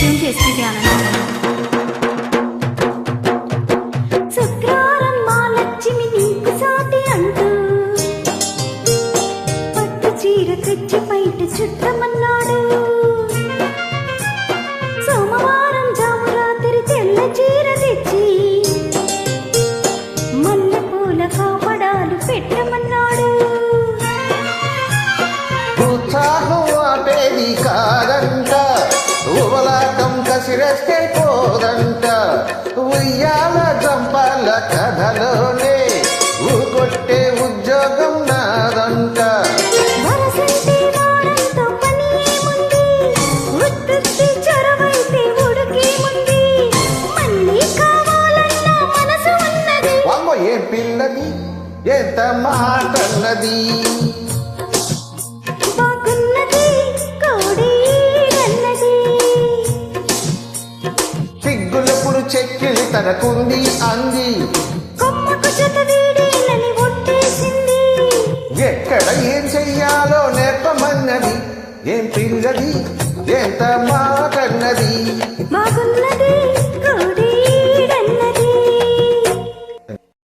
Tune చేస్తుంది ఆనందం లక్ష్మి నీకు సాటి అంటూ పట్టు చీర తెచ్చి బయట చుట్టమన్నాడు. సోమవారం జాము రాత్రి తెల్ల చీర తెచ్చి మల్లె పూల కాపడాలు పెట్టమన్నాడు. ఉత్సాహం ఆపేది కాదంటా. ఉబలాటం కసిరేస్తే పోదంట ఉయ్యాల జంపాల కథలోనే ఊకొట్టే ఉద్యోగం నాదంట. ఏ పిల్లది? ఎంత మాటన్నది? చెక్కిలి తనకుంది అంది. ఎక్కడ ఏం చెయ్యాలో నేర్పమన్నది? ఏం పిల్లది? ఎంత మాటన్నది? మా